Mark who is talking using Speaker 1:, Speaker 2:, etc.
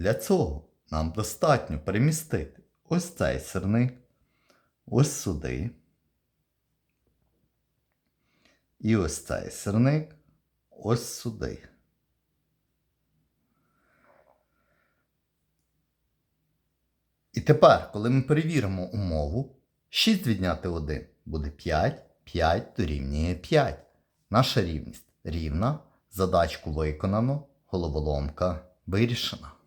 Speaker 1: Для цього нам достатньо перемістити ось цей сирник, ось сюди. І ось цей сирник ось сюди. І тепер, коли ми перевіримо умову, 6 відняти 1 буде 5, 5 дорівнює 5. Наша рівність рівна, задачку виконано, головоломка вирішена.